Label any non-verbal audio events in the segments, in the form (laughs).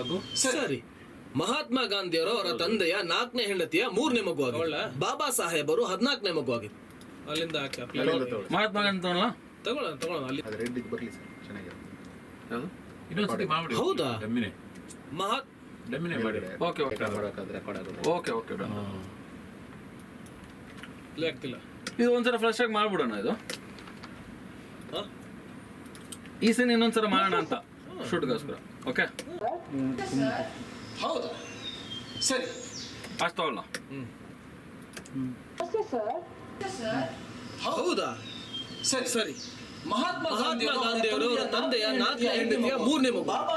ಹಾಗೂ ಸರಿ. ಮಹಾತ್ಮ ಗಾಂಧಿಯವರು ಅವರ ತಂದೆಯ ನಾಲ್ಕನೇ ಹೆಂಡತಿಯ ಮೂರನೇ ಮಗು ಆಗಿದೆ ಬಾಬಾ ಸಾಹೇಬರು ಹದಿನಾಲ್ಕನೇ ಮಗು ಆಗಿದೆ ಅಲ್ಲಿಂದ ಹಾಕಿ. ತಗೊಳ್ಳಿ. ಮಹಾತ್ಮ ಗಾಂಧಿ ತಗೊಳ್ಳ? ತಗೊಳ್ಳ ಅಲ್ಲಿ. ಇದು ಬರಲಿ ಸರ್ ಮಾಡ್ಬಿಡಿ ಹೌದಾ? ಮಹಾತ್ ಓಕೆ ಓಕೆ. ಓಕೆ ಆಗ್ತಿಲ್ಲ. ಇದು ಒಂದ್ಸಲ ಫ್ರೆಶ್ ಆಗಿ ಮಾಡ್ಬಿಡೋಣ ಇದು? ಹ? ಈ ಸೀನ್ ಇನ್ನೊಂದ್ಸಲ ಮಾಡೋಣ ಅಂತ. ಶೂಟ್ಗೋಸ್ಕರ. ಓಕೆ ಹೌದಾ. ಸರಿ. ಅಷ್ಟು ತಗೊಳ್ಳೋಣ ಹೌದಾ? ಸರಿ ಸರಿ. ಮಹಾತ್ಮ ಗಾಂಧಿಯವರು ಅವರ ತಂದೆಯ ನಾಲ್ಕನೇ ಹೆಂಡತಿಯ ಮೂರನೇ ಮಗು. ಬಾಬಾ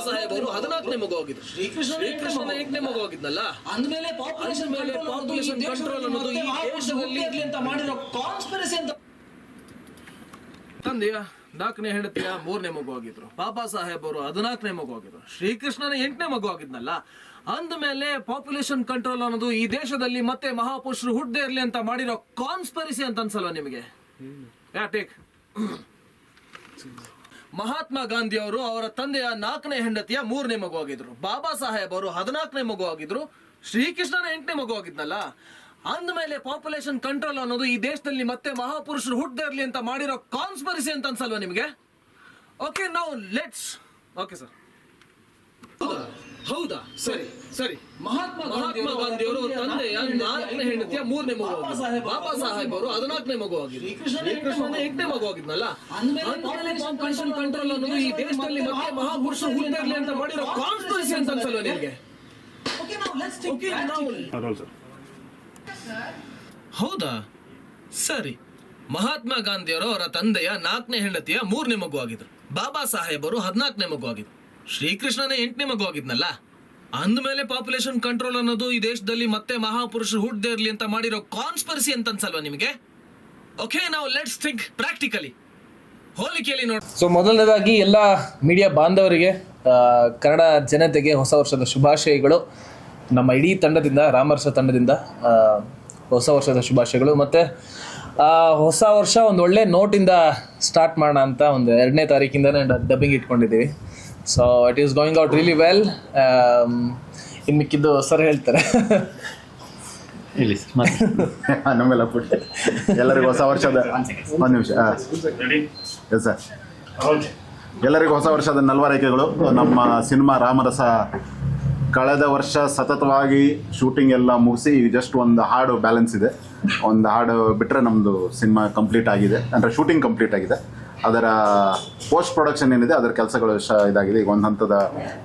ಸಾಹೇಬರು ಹದಿನಾಲ್ಕನೇ ಮಗು ಆಗಿದ್ರು. ಶ್ರೀಕೃಷ್ಣನ ಎಂಟನೇ ಮಗು ಆಗಿದ್ನಲ್ಲ? ಅಂದ್ಮೇಲೆ ಪಾಪ್ಯುಲೇಷನ್ ಮೇಲೆ population ಕಂಟ್ರೋಲ್ ಅನ್ನೋದು ಈ ದೇಶದಲ್ಲಿ- ಇರ್ಲಿ ಅಂತ ಮಾಡಿರೋ ಕಾನ್ಸ್ಪಿರಸಿ ಅಂತ ತಂದೆಯ ನಾಲ್ಕನೇ ಹೆಂಡತಿಯ ಮೂರನೇ ಮಗು ಆಗಿದ್ರು. ಬಾಬಾ ಸಾಹೇಬರು ಹದಿನಾಲ್ಕನೇ ಮಗು ಆಗಿದ್ರು. ಶ್ರೀಕೃಷ್ಣನ ಎಂಟನೇ ಮಗು ಆಗಿದ್ನಲ್ಲ. ಅಂದ್ಮೇಲೆ ಪಾಪ್ಯುಲೇಷನ್ ಕಂಟ್ರೋಲ್ ಅನ್ನೋದು ಈ ದೇಶದಲ್ಲಿ ಮತ್ತೆ ಮಹಾಪುರುಷರು ಹುಟ್ಟದೇ ಇರಲಿ ಅಂತ ಮಾಡಿರೋ ಕಾನ್ಸ್ಪರಿಸಿ ಅಂತ ಅನ್ಸಲ್ವಾ ನಿಮಗೆ? ಮಹಾತ್ಮ ಗಾಂಧಿ ಅವರು ಅವರ ತಂದೆಯ ನಾಲ್ಕನೇ ಹೆಂಡತಿಯ ಮೂರನೇ ಮಗು ಆಗಿದ್ರು. ಬಾಬಾ ಸಾಹೇಬ್ ಅವರು ಹದಿನಾಲ್ಕನೇ ಮಗು ಆಗಿದ್ರು. ಶ್ರೀಕೃಷ್ಣನ ಎಂಟನೇ ಮಗು ಆಗಿದ್ನಲ್ಲ. ಅಂದ್ಮೇಲೆ ಪಾಪ್ಯುಲೇಷನ್ ಕಂಟ್ರೋಲ್ ಅನ್ನೋದು ಈ ದೇಶದಲ್ಲಿ ಮತ್ತೆ ಮಹಾಪುರುಷರು ಹುಟ್ಟದೇ ಇರಲಿ ಅಂತ ಮಾಡಿರೋ ಕಾನ್ಸ್ಪರಿಸಿ ಅಂತ ಅನ್ಸಲ್ವಾ ನಿಮಗೆ? ಓಕೆ ನಾವು ಲೆಟ್ಸ್ ಓಕೆ ಸರ್ ಹೌದಾ? ಸರಿ ಸರಿ. ಮಹಾತ್ಮ ಮಹಾತ್ಮ ಗಾಂಧಿಯವರು ಅವರು ತಂದೆಯ ನಾಲ್ಕನೇ ಹೆಂಡತಿಯ ಮೂರನೇ ಮಗು ಬಾಬಾ ಸಾಹೇಬ್ ಅವರು. ಹದಿನಾಲ್ಕನೇ ಮಗು ಆಗಿದ್ರು. ಶ್ರೀಕೃಷ್ಣನ ಎಂಟನೇ ಮಗು. ಆಗಿದ್ನಲ್ಲ? ಪಾಪ್ಯುಲೇಷನ್ ಕಂಟ್ರೋಲ್ ಅನ್ನೋದು ಈ ದೇಶದಲ್ಲಿ ಮತ್ತೆ ಮಹಾಪುರುಷರು ಹುಟ್ಟದೇ ಇರ್ಲಿ ಅಂತ ಮಾಡಿರೋ ಕಾನ್ಸ್ಪರಿಸಿ ಅಂತ ಅನ್ಸಲ್ವಾ ನಿಮಗೆ? ಓಕೆ ನಾವು ಲೆಟ್ಸ್ ಓಕೆ ನಾವು ಹೌದಾ? ಸರಿ. ಮಹಾತ್ಮ ಗಾಂಧಿಯವರು ಅವರ ತಂದೆಯ ನಾಲ್ಕನೇ ಹೆಂಡತಿಯ ಮೂರನೇ ಮಗು ಆಗಿದ್ರು. ಬಾಬಾ ಸಾಹೇಬರು ಹದಿನಾಲ್ಕನೇ ಮಗು ಆಗಿದ್ರು. ಶ್ರೀಕೃಷ್ಣನೇ ಎಂಟನೇ ಮಗು ಆಗಿದ್ನಲ್ಲ? ಅಂದ್ಮೇಲೆ ಪಾಪ್ಯುಲೇಷನ್ ಕಂಟ್ರೋಲ್ ಅನ್ನೋದು ಈ ದೇಶದಲ್ಲಿ ಮತ್ತೆ ಮಹಾಪುರುಷರು ಹುಟ್ಟದೇ ಇರಲಿ ಅಂತ ಮಾಡಿರೋ ಕಾನ್ಸ್ಪರಿಸಿ ಅಂತ ಅನ್ಸಲ್ವಾ ನಿಮಗೆ? ಓಕೆ ನಾವು ಲೆಟ್ಸ್ ಥಿಂಕ್ ಪ್ರಾಕ್ಟಿಕಲಿ ಹೋಲಿಕೆಯಲ್ಲಿ ನೋಡಿ ಸೊ ಮೊದಲನೇದಾಗಿ ಎಲ್ಲ ಮೀಡಿಯಾ ಬಾಂಧವರಿಗೆ ಕನ್ನಡ ಜನತೆಗೆ ಹೊಸ ವರ್ಷದ ಶುಭಾಶಯಗಳು. ನಮ್ಮ ಇಡೀ ತಂಡದಿಂದ ರಾಮರ್ಸ ತಂಡದಿಂದ ಹೊಸ ವರ್ಷದ ಶುಭಾಶಯಗಳು. ಮತ್ತು ಹೊಸ ವರ್ಷ ಒಂದು ಒಳ್ಳೆ ನೋಟಿಂದ ಸ್ಟಾರ್ಟ್ ಮಾಡೋಣ ಅಂತ ಒಂದು ಎರಡನೇ ತಾರೀಕಿಂದನೇ ಡಬ್ಬಿಂಗ್ ಇಟ್ಕೊಂಡಿದ್ದೀವಿ. So it is going out really well ಇನ್ನು ಮಿಕ್ಕಿದ್ದು ಸರ್ ಹೇಳ್ತಾರೆ. ಇಲ್ಲಿ (laughs) ನಮ್ಮೆಲ್ಲ ಪುಟ್ಟ ಎಲ್ಲರಿಗೂ ಹೊಸ ವರ್ಷದ ಒಂದು ನಿಮಿಷ ಎಸ್ ಸರ್ ಎಲ್ಲರಿಗೂ ಹೊಸ ವರ್ಷದ ನಲ್ವರೈಕೆಗಳು. ನಮ್ಮ ಸಿನಿಮಾ ರಾಮರಸ ಕಳೆದ ವರ್ಷ ಸತತವಾಗಿ ಶೂಟಿಂಗ್ ಎಲ್ಲ ಮುಗಿಸಿ ಜಸ್ಟ್ ಒಂದು ಹಾಡು ಬ್ಯಾಲೆನ್ಸ್ ಇದೆ. ಒಂದು ಹಾಡು ಬಿಟ್ಟರೆ ನಮ್ಮದು ಸಿನಿಮಾ ಕಂಪ್ಲೀಟ್ ಆಗಿದೆ. ಅಂದರೆ ಶೂಟಿಂಗ್ ಕಂಪ್ಲೀಟ್ ಆಗಿದೆ. ಅದರ ಪೋಸ್ಟ್ ಪ್ರೊಡಕ್ಷನ್ ಏನಿದೆ, ಅದರ ಕೆಲಸಗಳು ಶ ಇದಾಗಿದೆ. ಈಗ ಒಂದು ಹಂತದ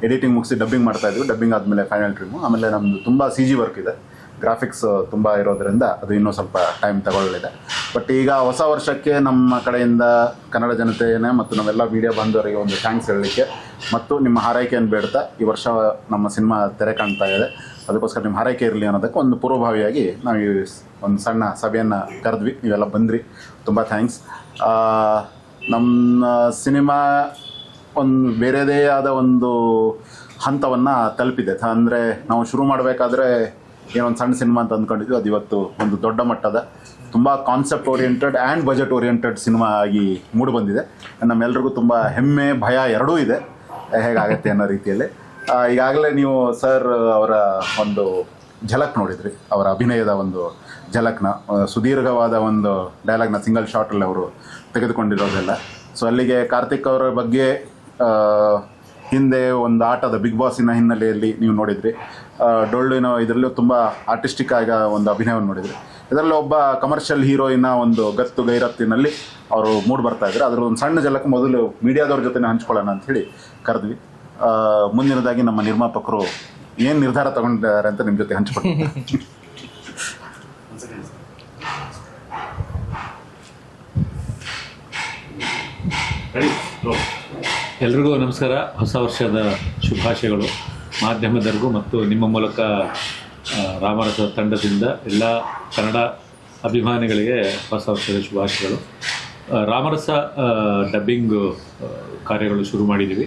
ಎಡಿಟಿಂಗ್ ಮುಗಿಸಿ ಡಬ್ಬಿಂಗ್ ಮಾಡ್ತಾ ಇದ್ವಿ. ಡಬ್ಬಿಂಗ್ ಆದಮೇಲೆ ಫೈನಲ್ ಟ್ರಿಮು ಆಮೇಲೆ ನಮ್ಮದು ತುಂಬ ಸಿ ಜಿ ವರ್ಕ್ ಇದೆ. ಗ್ರಾಫಿಕ್ಸ್ ತುಂಬ ಇರೋದ್ರಿಂದ ಅದು ಇನ್ನೂ ಸ್ವಲ್ಪ ಟೈಮ್ ತಗೊಳ್ಳಿದೆ ಬಟ್ ಈಗ ಹೊಸ ವರ್ಷಕ್ಕೆ ನಮ್ಮ ಕಡೆಯಿಂದ ಕನ್ನಡ ಜನತೆಯೇ ಮತ್ತು ನಾವೆಲ್ಲ ಮೀಡಿಯಾ ಬಂದವರಿಗೆ ಒಂದು ಥ್ಯಾಂಕ್ಸ್ ಹೇಳಲಿಕ್ಕೆ ಮತ್ತು ನಿಮ್ಮ ಹಾರೈಕೆಯನ್ನು ಬೇಡ್ತಾ ಈ ವರ್ಷ ನಮ್ಮ ಸಿನಿಮಾ ತೆರೆ ಕಾಣ್ತಾ ಇದೆ. ಅದಕ್ಕೋಸ್ಕರ ನಿಮ್ಮ ಹಾರೈಕೆ ಇರಲಿ ಅನ್ನೋದಕ್ಕೆ ಒಂದು ಪೂರ್ವಭಾವಿಯಾಗಿ ನಾವು ಈ ಒಂದು ಸಣ್ಣ ಸಭೆಯನ್ನು ಕರೆದ್ವಿ. ನೀವೆಲ್ಲ ಬಂದ್ರಿ. ತುಂಬ ಥ್ಯಾಂಕ್ಸ್ ನಮ್ಮ ಸಿನಿಮಾ ಒಂದು ಬೇರೆದೇ ಆದ ಒಂದು ಹಂತವನ್ನು ತಲುಪಿದೆ. ಅಂದರೆ ನಾವು ಶುರು ಮಾಡಬೇಕಾದ್ರೆ ಏನೊಂದು ಸಣ್ಣ ಸಿನಿಮಾ ಅಂತ ಅಂದ್ಕೊಂಡಿದ್ವಿ. ಅದು ಇವತ್ತು ಒಂದು ದೊಡ್ಡ ಮಟ್ಟದ, ತುಂಬ concept oriented and budget oriented cinema ಆಗಿ ಮೂಡಿಬಂದಿದೆ ನಮ್ಮೆಲ್ಲರಿಗೂ ತುಂಬ ಹೆಮ್ಮೆ, ಭಯ ಎರಡೂ ಇದೆ. ಹೇಗಾಗತ್ತೆ ಅನ್ನೋ ರೀತಿಯಲ್ಲಿ. ಈಗಾಗಲೇ ನೀವು ಸರ್ ಅವರ ಒಂದು ಝಲಕ್ ನೋಡಿದ್ರಿ. ಅವರ ಅಭಿನಯದ ಒಂದು ಝಲಕ್ನ ಸುದೀರ್ಘವಾದ ಒಂದು ಡೈಲಾಗ್ನ ಸಿಂಗಲ್ ಶಾರ್ಟಲ್ಲಿ ಅವರು ತೆಗೆದುಕೊಂಡಿರೋದೆಲ್ಲ. ಸೊ ಅಲ್ಲಿಗೆ ಕಾರ್ತಿಕ್ ಅವರ ಬಗ್ಗೆ ಹಿಂದೆ ಒಂದು ಆಟದ ಬಿಗ್ ಬಾಸಿನ ಹಿನ್ನೆಲೆಯಲ್ಲಿ ನೀವು ನೋಡಿದ್ರಿ. ಡೊಳ್ಳಿನ ಇದರಲ್ಲೂ ತುಂಬ ಆರ್ಟಿಸ್ಟಿಕ್ ಆಗ ಒಂದು ಅಭಿನಯವನ್ನು ನೋಡಿದ್ರಿ. ಇದರಲ್ಲಿ ಒಬ್ಬ ಕಮರ್ಷಿಯಲ್ ಹೀರೋಯಿನ ಒಂದು ಗತ್ತು ಗೈರತ್ತಿನಲ್ಲಿ ಅವರು ಮೂಡ್ ಬರ್ತಾ ಇದ್ರು. ಅದರ ಒಂದು ಸಣ್ಣ ಜಲಕ್ಕೆ ಮೊದಲು ಮೀಡಿಯಾದವ್ರ ಜೊತೆ ಹಂಚ್ಕೊಳ್ಳೋಣ ಅಂತ ಹೇಳಿ ಕರೆದ್ವಿ. ಮುಂದಿನದಾಗಿ ನಮ್ಮ ನಿರ್ಮಾಪಕರು ಏನು ನಿರ್ಧಾರ ತಗೊಂಡಿದ್ದಾರೆ ಅಂತ ನಿಮ್ಮ ಜೊತೆ ಹಂಚ್ಕೊಳ್ತೀನಿ ಎಲ್ರಿಗೂ ನಮಸ್ಕಾರ. ಹೊಸ ವರ್ಷದ ಶುಭಾಶಯಗಳು. ಮಾಧ್ಯಮದವರೆಗೂ ಮತ್ತು ನಿಮ್ಮ ಮೂಲಕ ರಾಮರಸ ತಂಡದಿಂದ ಎಲ್ಲ ಕನ್ನಡ ಅಭಿಮಾನಿಗಳಿಗೆ ಹೊಸ ವರ್ಷದ ಶುಭಾಶಯಗಳು. ರಾಮರಸ ಡಬ್ಬಿಂಗ್ ಕಾರ್ಯಗಳು ಶುರು ಮಾಡಿದ್ದೀವಿ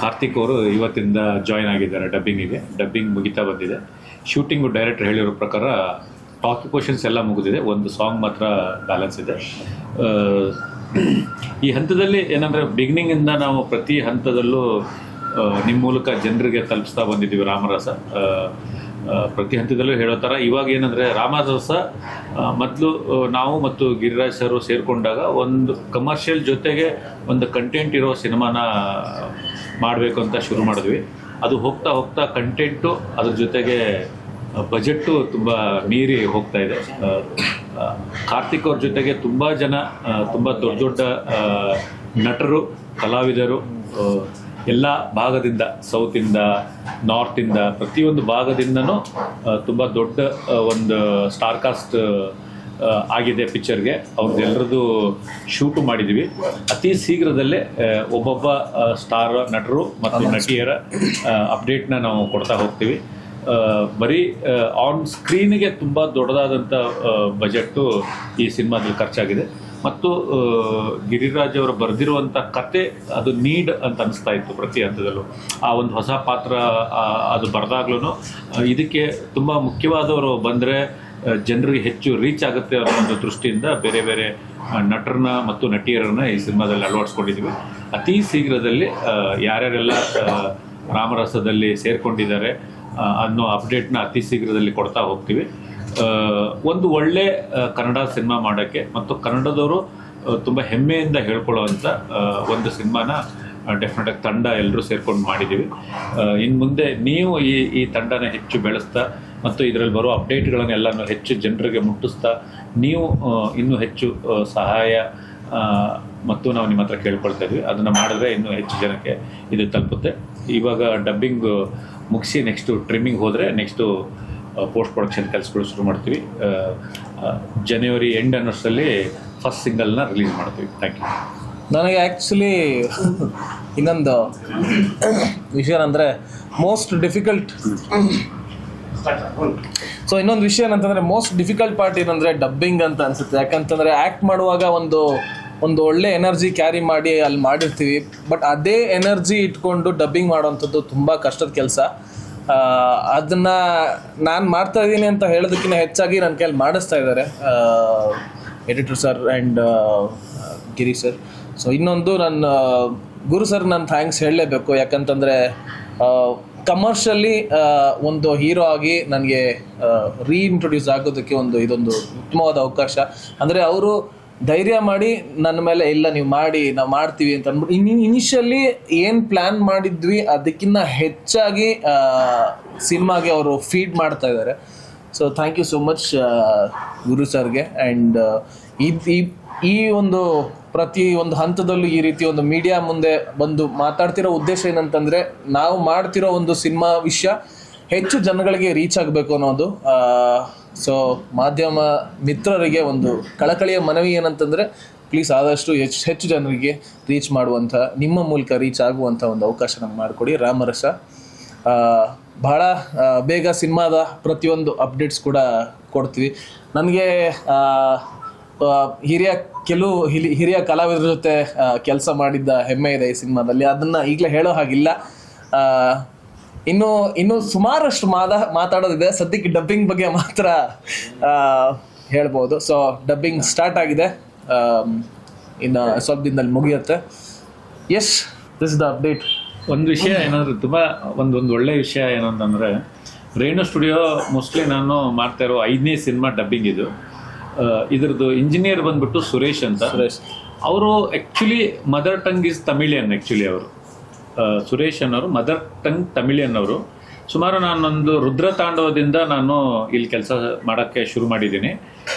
ಕಾರ್ತಿಕ್ ಅವರು ಇವತ್ತಿಂದ ಜಾಯ್ನ್ ಆಗಿದ್ದಾರೆ ಡಬ್ಬಿಂಗಿಗೆ. ಡಬ್ಬಿಂಗ್ ಮುಗಿತಾ ಬಂದಿದೆ. ಶೂಟಿಂಗು ಡೈರೆಕ್ಟರ್ ಹೇಳಿರೋ ಪ್ರಕಾರ ಆಕ್ಯುಪೇಷನ್ಸ್ ಎಲ್ಲ ಮುಗಿದಿದೆ. ಒಂದು ಸಾಂಗ್ ಮಾತ್ರ ಬ್ಯಾಲೆನ್ಸ್ ಇದೆ. ಈ ಹಂತದಲ್ಲಿ ಏನಂದರೆ ಬಿಗಿನಿಂಗಿಂದ ನಾವು ಪ್ರತಿ ಹಂತದಲ್ಲೂ ನಿಮ್ಮ ಮೂಲಕ ಜನರಿಗೆ ತಲುಪಿಸ್ತಾ ಬಂದಿದ್ದೀವಿ ರಾಮರಸ. ಪ್ರತಿ ಹಂತದಲ್ಲೂ ಹೇಳೋ ಥರ ಇವಾಗ ಏನಂದರೆ ರಾಮರಸ ಮೊದಲು ನಾವು ಮತ್ತು ಗಿರಿರಾಜ್ ಸರ್ ಸೇರಿಕೊಂಡಾಗ ಒಂದು ಕಮರ್ಷಿಯಲ್ ಜೊತೆಗೆ ಒಂದು ಕಂಟೆಂಟ್ ಇರೋ ಸಿನಿಮಾನ ಮಾಡಬೇಕು ಅಂತ ಶುರು ಮಾಡಿದ್ವಿ. ಅದು ಹೋಗ್ತಾ ಹೋಗ್ತಾ ಕಂಟೆಂಟು ಅದ್ರ ಜೊತೆಗೆ ಬಜೆಟ್ಟು ತುಂಬ ಮೀರಿ ಹೋಗ್ತಾ ಇದೆ. ಕಾರ್ತಿಕ್ ಅವ್ರ ಜೊತೆಗೆ ತುಂಬ ಜನ ತುಂಬ ದೊಡ್ಡ ದೊಡ್ಡ ನಟರು ಕಲಾವಿದರು ಎಲ್ಲ ಭಾಗದಿಂದ ಸೌತಿಂದ ನಾರ್ತಿಂದ ಪ್ರತಿಯೊಂದು ಭಾಗದಿಂದನೂ ತುಂಬ ದೊಡ್ಡ ಒಂದು ಸ್ಟಾರ್ ಕಾಸ್ಟ್ ಆಗಿದೆ ಪಿಕ್ಚರ್ಗೆ ಅವ್ರದ್ದೆಲ್ಲರದ್ದು ಶೂಟು ಮಾಡಿದ್ದೀವಿ ಅತಿ ಶೀಘ್ರದಲ್ಲೇ ಒಬ್ಬೊಬ್ಬ ಸ್ಟಾರ್ ನಟರು ಮತ್ತು ನಟಿಯರ ಅಪ್ಡೇಟ್ನ ನಾವು ಕೊಡ್ತಾ ಹೋಗ್ತೀವಿ. ಬರೀ ಆನ್ ಸ್ಕ್ರೀನಿಗೆ ತುಂಬ ದೊಡ್ಡದಾದಂಥ ಬಜೆಟ್ಟು ಈ ಸಿನಿಮಾದಲ್ಲಿ ಖರ್ಚಾಗಿದೆ. ಮತ್ತು ಗಿರಿರಾಜ್ ಅವರು ಬರೆದಿರುವಂಥ ಕತೆ ಅದು ನೀಡ್ ಅಂತ ಅನಿಸ್ತಾ ಇತ್ತು ಪ್ರತಿ ಹಂತದಲ್ಲೂ. ಆ ಒಂದು ಹೊಸ ಪಾತ್ರ ಅದು ಬರೆದಾಗ್ಲೂ ಇದಕ್ಕೆ ತುಂಬ ಮುಖ್ಯವಾದವರು ಬಂದರೆ ಜನರಿಗೆ ಹೆಚ್ಚು ರೀಚ್ ಆಗುತ್ತೆ ಅನ್ನೋ ಒಂದು ದೃಷ್ಟಿಯಿಂದ ಬೇರೆ ಬೇರೆ ನಟರನ್ನ ಮತ್ತು ನಟಿಯರನ್ನ ಈ ಸಿನಿಮಾದಲ್ಲಿ ಅಳವಡಿಸ್ಕೊಂಡಿದ್ದೀವಿ ಅತಿ ಶೀಘ್ರದಲ್ಲಿ ಯಾರ್ಯಾರೆಲ್ಲ ರಾಮರಸದಲ್ಲಿ ಸೇರ್ಕೊಂಡಿದ್ದಾರೆ ಅನ್ನೋ ಅಪ್ಡೇಟ್ನ ಅತಿ ಶೀಘ್ರದಲ್ಲಿ ಕೊಡ್ತಾ ಹೋಗ್ತೀವಿ. ಒಂದು ಒಳ್ಳೆ ಕನ್ನಡ ಸಿನಿಮಾ ಮಾಡೋಕ್ಕೆ ಮತ್ತು ಕನ್ನಡದವರು ತುಂಬ ಹೆಮ್ಮೆಯಿಂದ ಹೇಳ್ಕೊಳ್ಳೋವಂಥ ಒಂದು ಸಿನಿಮಾನ ಡೆಫಿನೆಟಾಗಿ ತಂಡ ಎಲ್ಲರೂ ಸೇರ್ಕೊಂಡು ಮಾಡಿದ್ದೀವಿ ಇನ್ನು ಮುಂದೆ ನೀವು ಈ ಈ ತಂಡನ ಹೆಚ್ಚು ಬೆಳೆಸ್ತಾ ಮತ್ತು ಇದರಲ್ಲಿ ಬರೋ ಅಪ್ಡೇಟ್ಗಳನ್ನೆಲ್ಲನೂ ಹೆಚ್ಚು ಜನರಿಗೆ ಮುಟ್ಟಿಸ್ತಾ ನೀವು ಇನ್ನೂ ಹೆಚ್ಚು ಸಹಾಯ ಮತ್ತು ನಾವು ನಿಮ್ಮ ಹತ್ರ ಕೇಳ್ಕೊಳ್ತಾ ಇದ್ವಿ. ಅದನ್ನು ಮಾಡಿದ್ರೆ ಇನ್ನೂ ಹೆಚ್ಚು ಜನಕ್ಕೆ ಇದು ತಲುಪುತ್ತೆ. ಇವಾಗ ಡಬ್ಬಿಂಗ್ ಮುಗಿಸಿ ನೆಕ್ಸ್ಟು ಟ್ರಿಮ್ಮಿಂಗ್ ಹೋದರೆ ನೆಕ್ಸ್ಟು ಪೋಸ್ಟ್ ಪ್ರೊಡಕ್ಷನ್ ಕೆಲಸಗಳು ಶುರು ಮಾಡ್ತೀವಿ. ಜನವರಿ ಎಂಡ್ ಅನ್ನೋಷ್ಟರಲ್ಲಿ ಫಸ್ಟ್ ಸಿಂಗಲ್ನ ರಿಲೀಸ್ ಮಾಡ್ತೀವಿ. ಥ್ಯಾಂಕ್ ಯು ನನಗೆ ಆ್ಯಕ್ಚುಲಿ ಇನ್ನೊಂದು ವಿಷಯ ಏನಂದರೆ ಮೋಸ್ಟ್ ಡಿಫಿಕಲ್ಟ್ ಸೊ ಇನ್ನೊಂದು ವಿಷಯ ಏನಂತಂದರೆ ಮೋಸ್ಟ್ ಡಿಫಿಕಲ್ಟ್ ಪಾರ್ಟ್ ಏನಂದರೆ ಡಬ್ಬಿಂಗ್ ಅಂತ ಅನಿಸುತ್ತೆ. ಯಾಕಂತಂದರೆ ಆ್ಯಕ್ಟ್ ಮಾಡುವಾಗ ಒಂದು ಒಂದು ಒಳ್ಳೆ ಎನರ್ಜಿ ಕ್ಯಾರಿ ಮಾಡಿ ಅಲ್ಲಿ ಮಾಡಿರ್ತೀವಿ. ಬಟ್ ಅದೇ ಎನರ್ಜಿ ಇಟ್ಕೊಂಡು ಡಬ್ಬಿಂಗ್ ಮಾಡೋವಂಥದ್ದು ತುಂಬ ಕಷ್ಟದ ಕೆಲಸ. ಅದನ್ನ ನಾನು ಮಾಡ್ತಾ ಇದ್ದೀನಿ ಅಂತ ಹೇಳೋದಕ್ಕಿಂತ ಹೆಚ್ಚಾಗಿ ನನ್ನ ಕೈಯಲ್ಲಿ ಮಾಡಿಸ್ತಾ ಇದ್ದಾರೆ editor sir and Giri sir so ಇನ್ನೊಂದು ನನ್ನ, ಗುರು ಸರ್ ನಾನು ಥ್ಯಾಂಕ್ಸ್ ಹೇಳಲೇಬೇಕು. ಯಾಕಂತಂದರೆ ಕಮರ್ಷಿಯಲಿ ಒಂದು ಹೀರೋ ಆಗಿ ನನಗೆ ರೀಇಂಟ್ರೊಡ್ಯೂಸ್ ಆಗೋದಕ್ಕೆ ಒಂದು ಇದೊಂದು ಉತ್ತಮವಾದ ಅವಕಾಶ. ಅಂದರೆ ಅವರು ಧೈರ್ಯ ಮಾಡಿ ನನ್ನ ಮೇಲೆ ಇಲ್ಲ, ನೀವು ಮಾಡಿ, ನಾವು ಮಾಡ್ತೀವಿ ಅಂತ ಅಂದ್ಬಿಟ್ಟು, ಇನಿ ಇನಿಷಿಯಲಿ ಏನು ಪ್ಲ್ಯಾನ್ ಮಾಡಿದ್ವಿ ಅದಕ್ಕಿಂತ ಹೆಚ್ಚಾಗಿ ಸಿನಿಮಾಗೆ ಅವರು ಫೀಡ್ ಮಾಡ್ತಾ ಇದ್ದಾರೆ. So thank you so much Guru ಸರ್ಗೆ. ಆ್ಯಂಡ್ ಈ- ಈ ಒಂದು ಪ್ರತಿ ಒಂದು ಹಂತದಲ್ಲೂ ಈ ರೀತಿ ಒಂದು ಮೀಡಿಯಾ ಮುಂದೆ ಬಂದು ಮಾತಾಡ್ತಿರೋ ಉದ್ದೇಶ ಏನಂತಂದ್ರೆ, ನಾವು ಮಾಡ್ತಿರೋ ಒಂದು ಸಿನಿಮಾ ವಿಷಯ ಹೆಚ್ಚು ಜನಗಳಿಗೆ ರೀಚ್ ಆಗಬೇಕು ಅನ್ನೋದು. ಸೊ ಮಾಧ್ಯಮ ಮಿತ್ರರಿಗೆ ಒಂದು ಕಳಕಳಿಯ ಮನವಿ ಏನಂತಂದ್ರೆ ಪ್ಲೀಸ್ ಆದಷ್ಟು ಹೆಚ್ಚು ಹೆಚ್ಚು ಜನರಿಗೆ ರೀಚ್ ಮಾಡುವಂಥ, ನಿಮ್ಮ ಮೂಲಕ ರೀಚ್ ಆಗುವಂಥ ಒಂದು ಅವಕಾಶ ನಮ್ಗೆ ಮಾಡಿಕೊಡಿ. ರಾಮರಸ. ಬಹಳ ಬೇಗ ಸಿನಿಮಾದ ಪ್ರತಿಯೊಂದು ಅಪ್ಡೇಟ್ಸ್ ಕೂಡ ಕೊಡ್ತೀವಿ. ನನಗೆ ಹಿರಿಯ ಕೆಲವು ಹಿಲಿ, ಹಿರಿಯ ಕಲಾವಿದರ ಜೊತೆ ಕೆಲಸ ಮಾಡಿದ್ದ ಹೆಮ್ಮೆ ಇದೆ ಈ ಸಿನಿಮಾದಲ್ಲಿ. ಅದನ್ನು ಈಗಲೇ ಹೇಳೋ ಹಾಗಿಲ್ಲ. ಇನ್ನು ಇನ್ನು ಸುಮಾರಷ್ಟು ಮಾದ ಮಾತಾಡೋದಿದೆ. ಸದ್ಯಕ್ಕೆ ಡಬ್ಬಿಂಗ್ ಬಗ್ಗೆ ಮಾತ್ರ ಆ, ಹೇಳ್ಬೋದು. ಸೊ ಡಬ್ಬಿಂಗ್ ಸ್ಟಾರ್ಟ್ ಆಗಿದೆ. ಇನ್ನು ಸ್ವಲ್ಪ ದಿನದಲ್ಲಿ ಮುಗಿಯುತ್ತೆ. ಎಸ್ ದಿಸ್ ದ ಅಪ್ಡೇಟ್ ಒಂದು ವಿಷಯ ಏನಂದ್ರೆ ತುಂಬ ಒಂದು ಒಂದು ಒಳ್ಳೆ ವಿಷಯ ಏನಂತಂದರೆ ರೇಣು ಸ್ಟುಡಿಯೋ ಮೋಸ್ಟ್ಲಿ ನಾನು ಮಾಡ್ತಾ ಇರೋ ಐದನೇ ಸಿನಿಮಾ ಡಬ್ಬಿಂಗ್ ಇದು. ಇದರದ್ದು ಇಂಜಿನಿಯರ್ ಬಂದ್ಬಿಟ್ಟು ಸುರೇಶ್ ಅಂತ. ಸುರೇಶ್. ಅವರು actually mother tongue is Tamilian actually ಅವರು. ಸುರೇಶ್ ಅನ್ನೋರು ಮದರ್ ಟಂಗ್ ತಮಿಳಿಯನ್ ಅವರು. ಸುಮಾರು ನಾನೊಂದು ರುದ್ರ ತಾಂಡವದಿಂದ ನಾನು ಇಲ್ಲಿ ಕೆಲಸ ಮಾಡೋಕ್ಕೆ ಶುರು ಮಾಡಿದ್ದೀನಿ.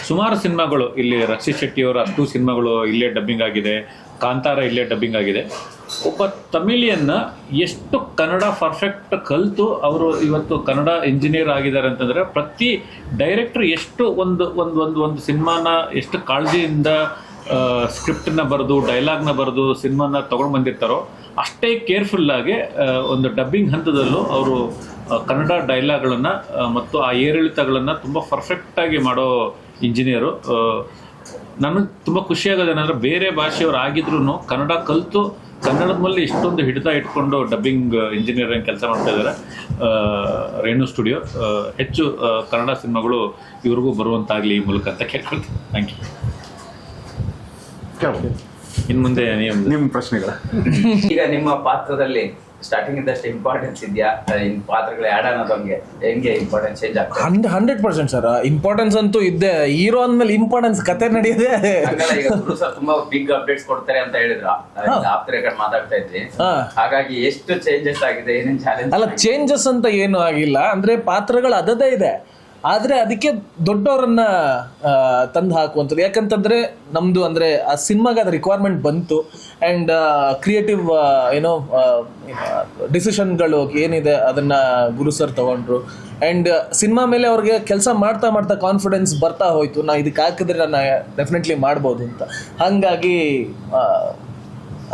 ಸುಮಾರು ಸಿನಿಮಾಗಳು, ಇಲ್ಲಿ ರಕ್ಷಿತ್ ಶೆಟ್ಟಿಯವರ ಅಷ್ಟು ಸಿನಿಮಾಗಳು ಇಲ್ಲೇ ಡಬ್ಬಿಂಗ್ ಆಗಿದೆ, ಕಾಂತಾರ ಇಲ್ಲೇ ಡಬ್ಬಿಂಗ್ ಆಗಿದೆ. ಒಬ್ಬ ತಮಿಳಿಯನ್ನ ಎಷ್ಟು ಕನ್ನಡ ಪರ್ಫೆಕ್ಟ್ ಕಲಿತು ಅವರು ಇವತ್ತು ಕನ್ನಡ ಇಂಜಿನಿಯರ್ ಆಗಿದ್ದಾರೆ ಅಂತಂದರೆ ಪ್ರತಿ ಡೈರೆಕ್ಟರ್ ಎಷ್ಟು ಒಂದು ಒಂದು ಒಂದು ಒಂದು ಸಿನಿಮಾನ ಎಷ್ಟು ಕಾಳಜಿಯಿಂದ ಸ್ಕ್ರಿಪ್ಟನ್ನ ಬರೆದು ಡೈಲಾಗ್ನ ಬರೆದು ಸಿನಿಮಾನ ತೊಗೊಂಡು ಬಂದಿರ್ತಾರೋ ಅಷ್ಟೇ ಕೇರ್ಫುಲ್ಲಾಗಿ ಒಂದು ಡಬ್ಬಿಂಗ್ ಹಂತದಲ್ಲೂ ಅವರು ಕನ್ನಡ ಡೈಲಾಗ್ಗಳನ್ನು ಮತ್ತು ಆ ಏರಿಳಿತಗಳನ್ನು ತುಂಬ ಪರ್ಫೆಕ್ಟಾಗಿ ಮಾಡೋ ಇಂಜಿನಿಯರು ನನಗೆ ತುಂಬ ಖುಷಿಯಾಗೋದೇನೆಂದರೆ ಬೇರೆ ಭಾಷೆಯವರು ಆಗಿದ್ರು ಕನ್ನಡ ಕಲಿತು ಕನ್ನಡದ ಮೇಲೆ ಇಷ್ಟೊಂದು ಹಿಡಿತ ಇಟ್ಕೊಂಡು ಡಬ್ಬಿಂಗ್ ಇಂಜಿನಿಯರಿಂಗ್ ಕೆಲಸ ಮಾಡ್ತಾ ಇದ್ದಾರೆ. ರೇಣು ಸ್ಟುಡಿಯೋ ಹೆಚ್ಚು ಕನ್ನಡ ಸಿನಿಮಾಗಳು ಇವ್ರಿಗೂ ಬರುವಂತಾಗಲಿ ಈ ಮೂಲಕ ಅಂತ ಕೇಳ್ಕೊಳ್ತೀನಿ. ಥ್ಯಾಂಕ್ ಯು ಇನ್ನು ಮುಂದೆ ನೀವು ನಿಮ್ಮ ಪ್ರಶ್ನೆಗಳ. (laughs) ಈಗ ನಿಮ್ಮ ಪಾತ್ರದಲ್ಲಿ ಸ್ಟಾರ್ಟಿಂಗ್ ಇದ್ದಷ್ಟು ಇಂಪಾರ್ಟೆನ್ಸ್ ಇದೆಯಾ? ಇನ್ ಪಾತ್ರಗಳು ಆ್ಯಡ್ ಅನ್ನೋದು ಹಂಗೆ ಹೆಂಗೆ ಇಂಪಾರ್ಟೆನ್ಸ್ ಚೇಂಜ್ ಆಗ್ತದೆ? Hun hundred percent sir importance ಅಂತೂ ಇದ್ದೆ. ಹೀರೋ ಅಂದ್ಮೇಲೆ ಇಂಪಾರ್ಟೆನ್ಸ್ ಕತೆ ನಡೆಯೋದೇ. ಹಂಗಲ್ಲ ಈಗ ಗುರು ಸರ್ ತುಂಬಾ ಬಿಗ್ ಅಪ್ಡೇಟ್ಸ್ ಕೊಡ್ತಾರೆ ಅಂತ ಹೇಳಿದ್ರು. ಆಪ್ತರ ಕಡೆ ಮಾತಾಡ್ತಾ ಇದ್ವಿ. ಹಾ. ಹಾಗಾಗಿ ಎಷ್ಟು ಚೇಂಜಸ್ ಆಗಿದೆ ಏನೇನು ಚಾಲೆಂಜ್ ಅಲ್ಲ ಚೇಂಜಸ್ ಅಂತ ಏನು ಆಗಿಲ್ಲ. ಅಂದ್ರೆ ಪಾತ್ರಗಳು ಅದದೇ ಇದೆ. ಆದ್ರೆ ಅದಕ್ಕೆ ದೊಡ್ಡವರನ್ನ ತಂದು ಹಾಕುವಂಥದ್ದು. ಯಾಕಂತಂದ್ರೆ ನಮ್ದು ಅಂದ್ರೆ ಆ ಸಿನಿಮಾಗೆ ಅದು ರಿಕ್ವೈರ್ಮೆಂಟ್ ಬಂತು. ಅಂಡ್ ಕ್ರಿಯೇಟಿವ್ ಏನೋ ಡಿಸಿಷನ್ಗಳು ಏನಿದೆ ಅದನ್ನ ಗುರು ಸರ್ ತಗೊಂಡ್ರು. ಅಂಡ್ ಸಿನಿಮಾ ಮೇಲೆ ಅವ್ರಿಗೆ ಕೆಲಸ ಮಾಡ್ತಾ ಮಾಡ್ತಾ ಕಾನ್ಫಿಡೆನ್ಸ್ ಬರ್ತಾ ಹೋಯ್ತು. ನಾ ಇದಕ್ಕೆ ಹಾಕಿದ್ರೆ ನಾನು ಡೆಫಿನೆಟ್ಲಿ ಮಾಡ್ಬೋದು ಅಂತ. ಹಾಗಾಗಿ ಆ,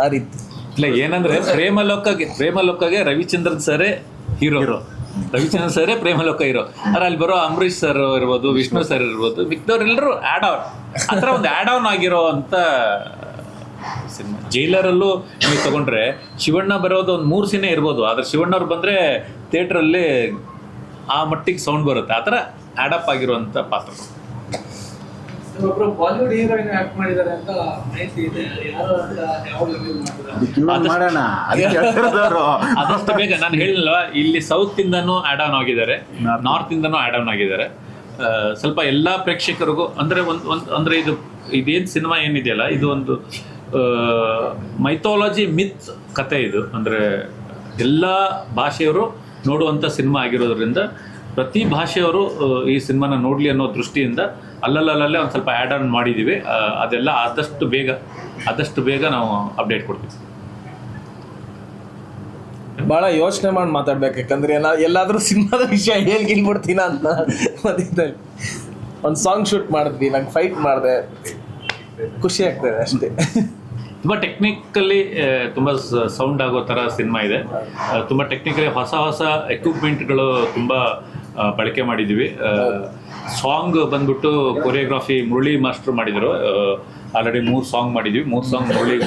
ಆ ರೀತಿ. ಇಲ್ಲ ಏನಂದ್ರೆ ಪ್ರೇಮಲೋಕಗೆ ಪ್ರೇಮಲೋಕಗೆ ರವಿಚಂದ್ರನ್ ಸರೇ ಹೀರೋ. ರವಿಚಂದ್ರನ್ ಸರೇ ಪ್ರೇಮಲೋಕ ಇರೋ. ಆದ್ರೆ ಅಲ್ಲಿ ಬರೋ ಅಂಬರೀಶ್ ಸರ್ ಇರ್ಬೋದು, ವಿಷ್ಣು ಸರ್ ಇರ್ಬೋದು, ಮಿಕ್ದವ್ರೆಲ್ಲರೂ ಆಡ್ ಆನ್ ಆ ಥರ ಒಂದು ಆಡ್ ಆನ್ ಆಗಿರೋ ಅಂತ ಸಿನಿಮಾ. ಜೈಲರಲ್ಲೂ ನೀವು ತಗೊಂಡ್ರೆ ಶಿವಣ್ಣ ಬರೋದು ಒಂದು ಮೂರು ಸಿನಿಮಾ ಇರ್ಬೋದು. ಆದ್ರೆ ಶಿವಣ್ಣ ಅವ್ರು ಬಂದ್ರೆ ಥಿಯೇಟ್ರಲ್ಲಿ ಆ ಮಟ್ಟಿಗೆ ಸೌಂಡ್ ಬರುತ್ತೆ. ಆ ಥರ ಆಡಪ್ ಆಗಿರುವಂಥ ಪಾತ್ರ. ಒಬ್ರು ಬಾಲಿವುಡ್ ಹೀರೋಯಿನ್ ಆಕ್ಟ್ ಮಾಡಿದ್ದಾರೆ ಅಂತ ಮಾಹಿತಿ ಇದೆ. ಯಾರು ಅಂತ ಯಾವಾಗ ಮಾಡೋಣ. ಅದಕ್ಕೆ ಹೇಳ್ತಿರೋದವ್ರು. ಆದಷ್ಟು ಬೇಗ ನಾನು ಹೇಳಿಲ್ಲ ಇಲ್ಲಿ ಸೌತ್ ಇಂದನೂ ಆಡ್ ಆನ್ ಆಗಿದ್ದಾರೆ ನಾರ್ತ್. ಇಂದನೂ ಆಡ್ ಆನ್ ಆಗಿದ್ದಾರೆ. ಆ, ಸ್ವಲ್ಪ ಎಲ್ಲಾ ಪ್ರೇಕ್ಷಕರಿಗೂ ಅಂದ್ರೆ ಒಂದ್ ಒಂದ್ ಅಂದ್ರೆ ಇದು ಇದೇನ್ ಸಿನಿಮಾ ಏನಿದೆಯಲ್ಲ ಇದು ಒಂದು ಮೈಥಾಲಜಿ ಮಿತ್ ಕತೆ ಇದು. ಅಂದ್ರೆ ಎಲ್ಲಾ ಭಾಷೆಯವರು ನೋಡುವಂತ ಸಿನಿಮಾ ಆಗಿರೋದ್ರಿಂದ ಪ್ರತಿ ಭಾಷೆಯವರು ಈ ಸಿನಿಮಾನ ನೋಡಲಿ ಅನ್ನೋ ದೃಷ್ಟಿಯಿಂದ ಅಲ್ಲಲ್ಲಲ್ಲೇ ಒಂದು ಸ್ವಲ್ಪ ಆ್ಯಡ್ ಆನ್ ಮಾಡಿದ್ದೀವಿ ಅದೆಲ್ಲ ಆದಷ್ಟು ಬೇಗ ಆದಷ್ಟು ಬೇಗ ನಾವು ಅಪ್ಡೇಟ್ ಕೊಡ್ತೀವಿ. ಭಾಳ ಯೋಚನೆ ಮಾಡಿ ಮಾತಾಡ್ಬೇಕು. ಯಾಕಂದ್ರೆ ಎಲ್ಲ ಎಲ್ಲಾದ್ರೂ ಸಿನಿಮಾದ ವಿಷಯ ಹೇಳಿ ಗಿಲ್ಬಿಡ್ತೀನ ಅಂತ ಮಧ್ಯದಲ್ಲಿ. ಒಂದು ಸಾಂಗ್ ಶೂಟ್ ಮಾಡಿದ್ವಿ ನಂಗೆ ಫೈಟ್ ಮಾಡಿದೆ. ಖುಷಿ ಆಗ್ತದೆ ಅಷ್ಟೇ. ತುಂಬ ಟೆಕ್ನಿಕಲಿ ತುಂಬ ಸೌಂಡ್ ಆಗೋ ಥರ ಸಿನಿಮಾ ಇದೆ. ತುಂಬ ಟೆಕ್ನಿಕಲಿ ಹೊಸ ಹೊಸ ಎಕ್ವಿಪ್ಮೆಂಟ್ಗಳು ತುಂಬ ಬಳಕೆ ಮಾಡಿದ್ವಿ. ಸಾಂಗ್ ಬಂದ್ಬಿಟ್ಟು ಕೊರಿಯೋಗ್ರಾಫಿ ಮುರಳಿ ಮಾಸ್ಟರ್ ಮಾಡಿದರು. ಆಲ್ರೆಡಿ ಮೂರು ಸಾಂಗ್ ಮಾಡಿದ್ವಿ. ಮೂರು ಸಾಂಗ್ ಮುರಳಿ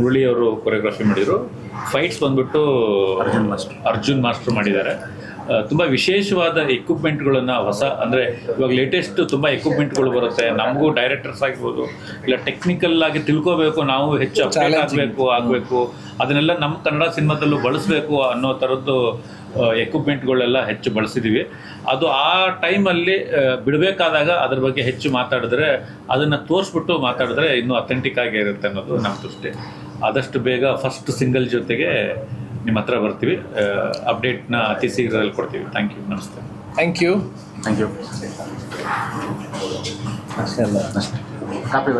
ಮುರಳಿ ಅವರು ಕೊರಿಯೋಗ್ರಫಿ ಮಾಡಿದರು. ಫೈಟ್ಸ್ ಬಂದ್ಬಿಟ್ಟು ಅರ್ಜುನ್ ಮಾಸ್ಟರ್ ಅರ್ಜುನ್ ಮಾಸ್ಟರ್ ಮಾಡಿದ್ದಾರೆ. ತುಂಬ ವಿಶೇಷವಾದ ಎಕ್ವಿಪ್ಮೆಂಟ್ಗಳನ್ನು ಹೊಸ ಅಂದರೆ ಇವಾಗ ಲೇಟೆಸ್ಟ್ ತುಂಬ ಎಕ್ವಿಪ್ಮೆಂಟ್ಗಳು ಬರುತ್ತೆ. ನಮಗೂ ಡೈರೆಕ್ಟರ್ಸ್ ಆಗಿರ್ಬೋದು ಇಲ್ಲ ಟೆಕ್ನಿಕಲ್ ಆಗಿ ತಿಳ್ಕೋಬೇಕು ನಾವು ಹೆಚ್ಚು ಅಪ್ಡೇಟ್ ಆಗಬೇಕು ಆಗಬೇಕು. ಅದನ್ನೆಲ್ಲ ನಮ್ಮ ಕನ್ನಡ ಸಿನಿಮಾದಲ್ಲೂ ಬಳಸಬೇಕು ಅನ್ನೋ ಥರದ್ದು ಎಕ್ವಿಪ್ಮೆಂಟ್ಗಳೆಲ್ಲ ಹೆಚ್ಚು ಬಳಸಿದ್ದೀವಿ ಅದು ಆ ಟೈಮಲ್ಲಿ ಬಿಡಬೇಕಾದಾಗ ಅದ್ರ ಬಗ್ಗೆ ಹೆಚ್ಚು ಮಾತಾಡಿದ್ರೆ ಅದನ್ನು ತೋರಿಸ್ಬಿಟ್ಟು ಮಾತಾಡಿದ್ರೆ ಇನ್ನೂ ಅಥೆಂಟಿಕ್ ಆಗಿ ಇರುತ್ತೆ ಅನ್ನೋದು ನಮ್ಮ ದೃಷ್ಟಿ. ಆದಷ್ಟು ಬೇಗ ಫಸ್ಟ್ ಸಿಂಗಲ್ ಜೊತೆಗೆ ನಿಮ್ಮ ಹತ್ರ ಬರ್ತೀವಿ. ಅಪ್ಡೇಟ್ನ ಅತಿ ಶೀಘ್ರದಲ್ಲಿ ಕೊಡ್ತೀವಿ. ಥ್ಯಾಂಕ್ ಯು ನಮಸ್ತೆ. ಥ್ಯಾಂಕ್ ಯು ಥ್ಯಾಂಕ್ ಯು ಅಷ್ಟೇ ಅಲ್ಲ ಕಾಪಿ